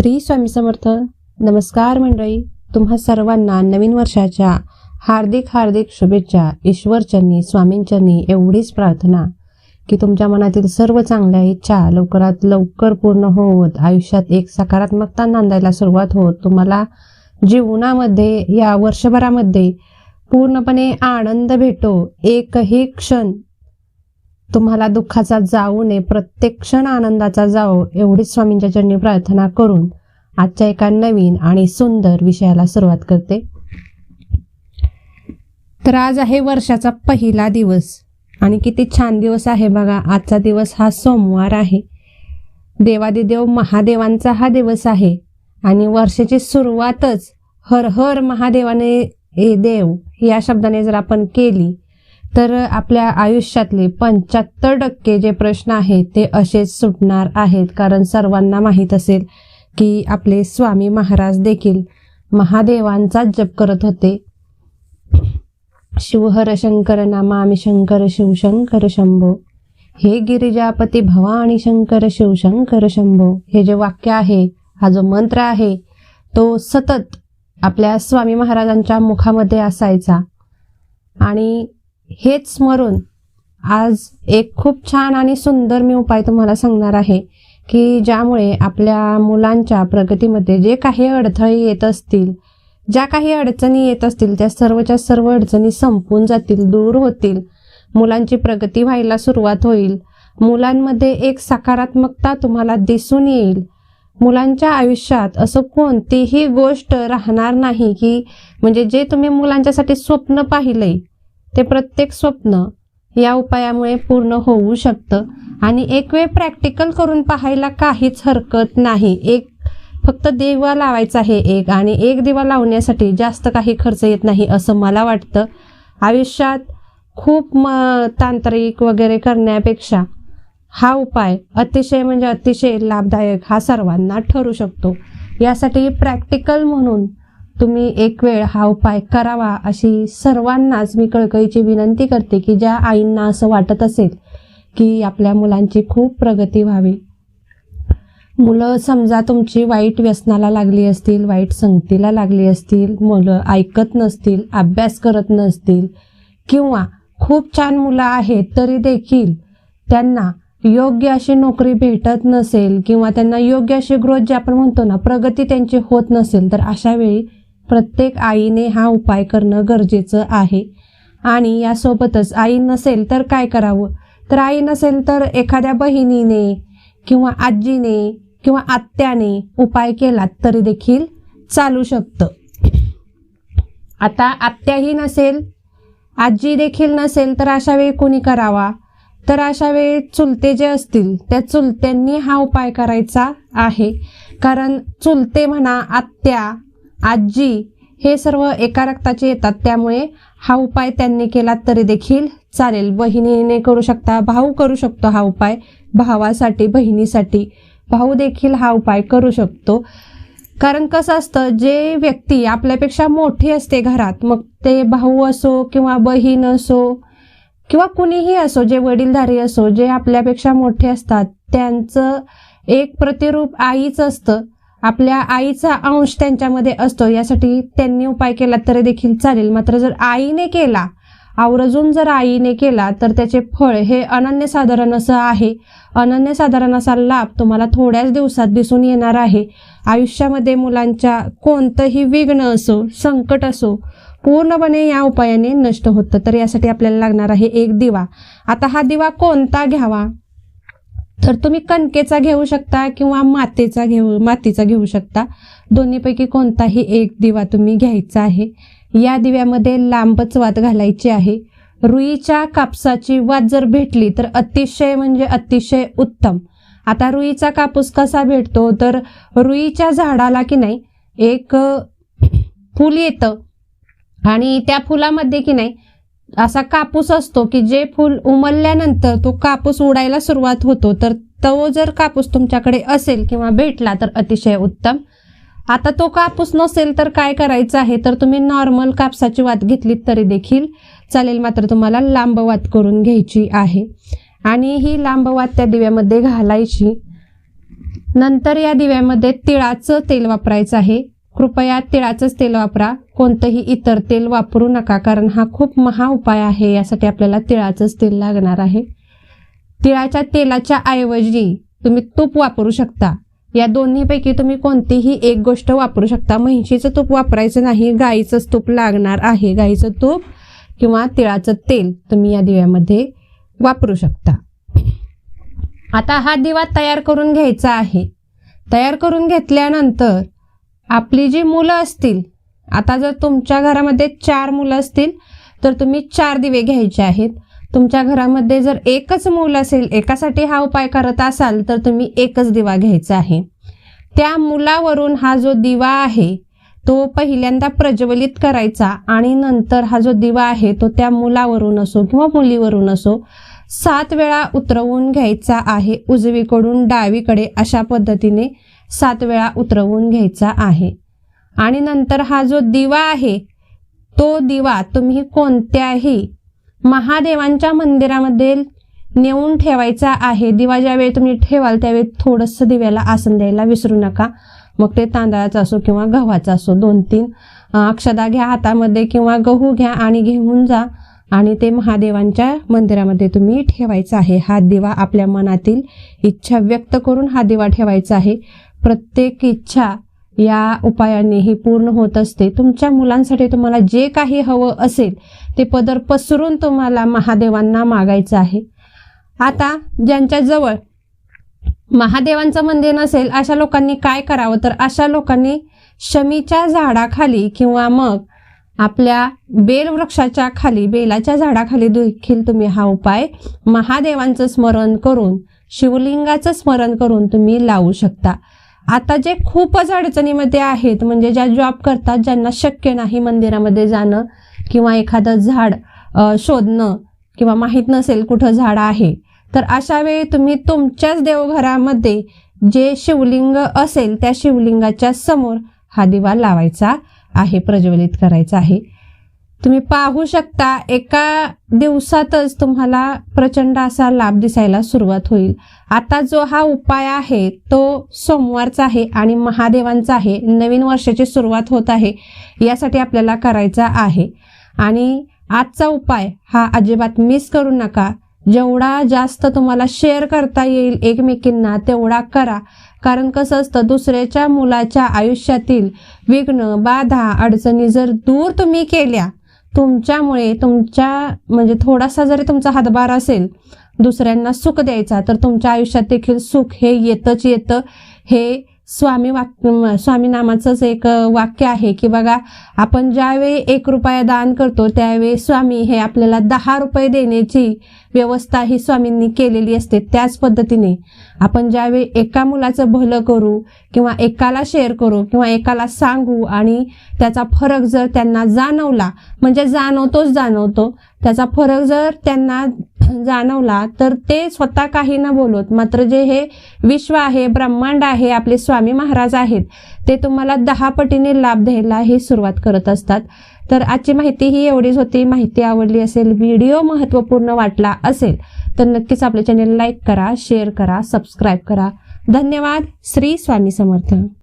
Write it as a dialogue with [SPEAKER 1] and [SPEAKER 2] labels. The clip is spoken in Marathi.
[SPEAKER 1] श्री स्वामी समर्थ. नमस्कार मंडळी तुम्हा सर्वांना नवीन वर्षाच्या हार्दिक हार्दिक शुभेच्छा. ईश्वरचरणी स्वामींचरणी एवढीच प्रार्थना की तुमच्या मनातील सर्व चांगल्या इच्छा लवकरात लवकर पूर्ण होत आयुष्यात एक सकारात्मकता नांदायला सुरुवात होत. तुम्हाला जीवनामध्ये या वर्षभरामध्ये पूर्णपणे आनंद भेटो. एकही क्षण तुम्हाला दुःखाचा जाऊ नये प्रत्येक क्षण आनंदाचा जाओ एवढीच स्वामींच्या चरणी प्रार्थना करून आजच्या एका नवीन आणि सुंदर विषयाला सुरुवात करते. तर आज आहे वर्षाचा पहिला दिवस आणि किती छान दिवस आहे बघा. आजचा दिवस हा सोमवार आहे. देवादिदेव महादेवांचा हा दिवस आहे आणि वर्षाची सुरुवातच हर हर महादेवाने ए देव या शब्दाने जर आपण केली तर आपल्या आयुष्यातले पंच्याहत्तर टक्के जे प्रश्न आहेत ते असेच सुटणार आहेत. कारण सर्वांना माहीत असेल की आपले स्वामी महाराज देखील महादेवांचा जप करत होते. शिवहर शंकर आम्ही शंकर शिवशंकर शंभो. हे गिरिजापती भवानी शंकर शिवशंकर शंभो. हे जे वाक्य आहे हा जो मंत्र आहे तो सतत आपल्या स्वामी महाराजांच्या मुखामध्ये असायचा. आणि हेच स्मरून आज एक खूप छान आणि सुंदर मी उपाय तुम्हाला सांगणार आहे की ज्यामुळे आपल्या मुलांच्या प्रगतीमध्ये जे काही अडथळे येत असतील ज्या काही अडचणी येत असतील त्या सर्वच्या सर्व अडचणी संपून जातील दूर होतील. मुलांची प्रगती व्हायला सुरुवात होईल. मुलांमध्ये एक सकारात्मकता तुम्हाला दिसून येईल. मुलांच्या आयुष्यात असं कोणतीही गोष्ट राहणार नाही की म्हणजे जे तुम्ही मुलांच्यासाठी स्वप्न पाहिलंय ते प्रत्येक स्वप्न या उपायामुळे पूर्ण होऊ शकतं. आणि एक वेळ प्रॅक्टिकल करून पाहायला काहीच हरकत नाही. एक फक्त दिवा लावायचा आहे एक आणि एक दिवा लावण्यासाठी जास्त काही खर्च येत नाही असं मला वाटतं. आयुष्यात खूप म तांत्रिक वगैरे करण्यापेक्षा हा उपाय अतिशय म्हणजे अतिशय लाभदायक हा सर्वांना ठरू शकतो. यासाठी प्रॅक्टिकल म्हणून तुम्ही एक वेळ हा उपाय करावा अशी सर्वांनाच मी कळकळीची विनंती करते की ज्या आईंना असं वाटत असेल की आपल्या मुलांची खूप प्रगती व्हावी. मुलं समजा तुमची वाईट व्यसनाला लागली असतील वाईट संगतीला लागली असतील मुलं ऐकत नसतील अभ्यास करत नसतील किंवा खूप छान मुलं आहेत तरी देखील त्यांना योग्य अशी नोकरी भेटत नसेल किंवा त्यांना योग्य अशी ग्रोथ जे आपण म्हणतो ना प्रगती त्यांची होत नसेल तर अशा वेळी प्रत्येक आईने हा उपाय करणं गरजेचं आहे. आणि यासोबतच आई नसेल तर काय करावं? तर आई नसेल तर एखाद्या बहिणीने किंवा आजीने किंवा आत्याने उपाय केला तरी देखील चालू शकतं. आता आत्याही नसेल आजी देखील नसेल तर अशा वेळी कोणी करावा? तर अशा वेळी चुलते जे असतील त्या चुलत्यांनी हा उपाय करायचा आहे. कारण चुलते म्हणा आत्या आजी हे सर्व एका रक्ताचे येतात त्यामुळे हा उपाय त्यांनी केला तरी देखील चालेल. बहिणीने करू शकता भाऊ करू शकतो हा उपाय भावासाठी बहिणीसाठी. भाऊ देखील हा उपाय करू शकतो. कारण कसं असतं जे व्यक्ती आपल्यापेक्षा मोठी असते घरात मग ते भाऊ असो किंवा बहीण असो किंवा कुणीही असो जे वडीलधारी असो जे आपल्यापेक्षा मोठे असतात त्यांचं एक प्रतिरूप आईच असतं. आपल्या आईचा अंश त्यांच्यामध्ये असतो. यासाठी त्यांनी उपाय केला तरी देखील चालेल. मात्र जर आईने केला आवर्जून जर आईने केला तर त्याचे फळ हे अनन्यसाधारण असं आहे. अनन्यसाधारण असा लाभ तुम्हाला थोड्याच दिवसात दिसून येणार आहे. आयुष्यामध्ये मुलांच्या कोणतंही विघ्न असो संकट असो पूर्णपणे या उपायाने नष्ट होतं. तर यासाठी आपल्याला लागणार आहे एक दिवा. आता हा दिवा कोणता घ्यावा? तर तुम्ही कणकेचा घेऊ शकता किंवा मातेचा घेऊ मातीचा घेऊ शकता. दोन्हीपैकी कोणताही एक दिवा तुम्ही घ्यायचा आहे. या दिव्यामध्ये लांबच वात घालायची आहे. रुईच्या कापसाची वात जर भेटली तर अतिशय म्हणजे अतिशय उत्तम. आता रुईचा कापूस कसा भेटतो? तर रुईच्या झाडाला की नाही एक फूल येतं. आणि त्या फुलामध्ये की नाही असा कापूस असतो की जे फूल उमलल्यानंतर तो कापूस उडायला सुरुवात होतो. तर तो जर कापूस तुमच्याकडे असेल किंवा भेटला तर अतिशय उत्तम. आता तो कापूस नसेल तर काय करायचं आहे? तर तुम्ही नॉर्मल कापसाची वात घेतलीत तरी देखील चालेल. मात्र तुम्हाला लांब वात करून घ्यायची आहे. आणि ही लांब वात त्या दिव्यामध्ये घालायची. नंतर या दिव्यामध्ये तिळाचं तेल वापरायचं आहे. कृपया तिळाचंच तेल वापरा. कोणतंही इतर तेल वापरू नका कारण हा खूप महा उपाय आहे यासाठी आपल्याला तिळाचंच तेल लागणार आहे. तिळाच्या तेलाच्या ऐवजी तुम्ही तूप वापरू शकता. या दोन्हीपैकी तुम्ही कोणतीही एक गोष्ट वापरू शकता. म्हैशीचं तूप वापरायचं नाही गाईचंच तूप लागणार आहे. गाईचं तूप किंवा तिळाचं तेल तुम्ही या दिव्यामध्ये वापरू शकता. आता हा दिवा तयार करून घ्यायचा आहे. तयार करून घेतल्यानंतर आपली जी मुलं असतील आता जर तुमच्या घरामध्ये चार मुलं असतील तर तुम्ही चार दिवे घ्यायचे आहेत. तुमच्या घरामध्ये जर एकच मूल असेल एकासाठी हा उपाय करत असाल तर तुम्ही एकच दिवा घ्यायचा आहे. त्या मुलावरून हा जो दिवा आहे तो पहिल्यांदा प्रज्वलित करायचा आणि नंतर हा जो दिवा आहे तो त्या मुलावरून असो किंवा मुलीवरून असो सात वेळा उतरवून घ्यायचा आहे. उजवीकडून डावीकडे अशा पद्धतीने सात वेळा उतरवून घ्यायचा आहे. आणि नंतर हा जो दिवा आहे तो दिवा तुम्ही कोणत्याही महादेवांच्या मंदिरामध्ये नेऊन ठेवायचा आहे. दिवा ज्यावेळी तुम्ही ठेवाल त्यावेळी थोडंसं दिव्याला आसन द्यायला विसरू नका. मग ते तांदळाचा असो किंवा गव्हाचा असो दोन तीन अक्षदा घ्या हातामध्ये किंवा गहू घ्या आणि घेऊन जा. आणि ते महादेवांच्या मंदिरामध्ये तुम्ही ठेवायचा आहे. हा दिवा आपल्या मनातील इच्छा व्यक्त करून हा दिवा ठेवायचा आहे. प्रत्येक इच्छा या उपायाने ही पूर्ण होत असते. तुमच्या मुलांसाठी तुम्हाला जे काही हवं असेल ते पदर पसरून तुम्हाला महादेवांना मागायचं आहे. आता ज्यांच्याजवळ महादेवांचं मंदिर नसेल अशा लोकांनी काय करावं? तर अशा लोकांनी शमीच्या झाडाखाली किंवा मग आपल्या बेल वृक्षाच्या खाली बेलाच्या झाडाखाली देखील तुम्ही हा उपाय महादेवांचं स्मरण करून शिवलिंगाचं स्मरण करून तुम्ही लावू शकता. आता जे खूपच अडचणीमध्ये आहेत म्हणजे ज्या जॉब करतात ज्यांना शक्य नाही मंदिरामध्ये जाणं किंवा एखादं झाड शोधणं किंवा माहीत नसेल कुठं झाड आहे तर अशा वेळी तुम्ही तुमच्याच देवघरामध्ये जे शिवलिंग असेल त्या शिवलिंगाच्या समोर हा दिवा लावायचा आहे प्रज्वलित करायचा आहे. तुम्ही पाहू शकता एका दिवसातच तुम्हाला प्रचंड असा लाभ दिसायला सुरुवात होईल. आता जो हा उपाय आहे तो सोमवारचा आहे आणि महादेवांचा आहे नवीन वर्षाची सुरुवात होत आहे यासाठी आपल्याला करायचा आहे. आणि आजचा उपाय हा अजिबात मिस करू नका. जेवढा जास्त तुम्हाला शेअर करता येईल एकमेकींना तेवढा करा. कारण कसं असतं दुसऱ्याच्या मुलाच्या आयुष्यातील विघ्न बाधा अडचणी जर दूर तुम्ही केल्या तुमच्यामुळे तुमच्या म्हणजे थोडासा जरी तुमचा हातभार असेल दुसऱ्यांना सुख द्यायचा तर तुमच्या आयुष्यात देखील सुख हे येतच येतं. हे स्वामी वाक्य स्वामी नामाचंच एक वाक्य आहे की बघा आपण ज्यावेळी एक रुपया दान करतो त्यावेळी स्वामी हे आपल्याला दहा रुपये देण्याची व्यवस्था ही स्वामींनी केलेली असते त्याच पद्धतीने. आपण ज्यावेळी एका मुलाचं भलं करू किंवा एकाला शेअर करू किंवा एकाला सांगू आणि त्याचा फरक जर त्यांना जाणवला म्हणजे जाणवतोच जाणवतो त्याचा फरक जर त्यांना जाणवला तर ते स्वतः काही न बोलत मात्र जे हे विश्व आहे ब्रह्मांड आहे आपले स्वामी महाराज आहेत ते तुम्हाला दहा पटीने लाभ द्यायला ही सुरुवात करत असतात. तर आजची माहिती ही एवढीच होती. माहिती आवडली असेल व्हिडिओ महत्त्वपूर्ण वाटला असेल तर नक्कीच आपल्या चॅनेल लाईक करा शेअर करा सबस्क्राईब करा. धन्यवाद. श्री स्वामी समर्थ.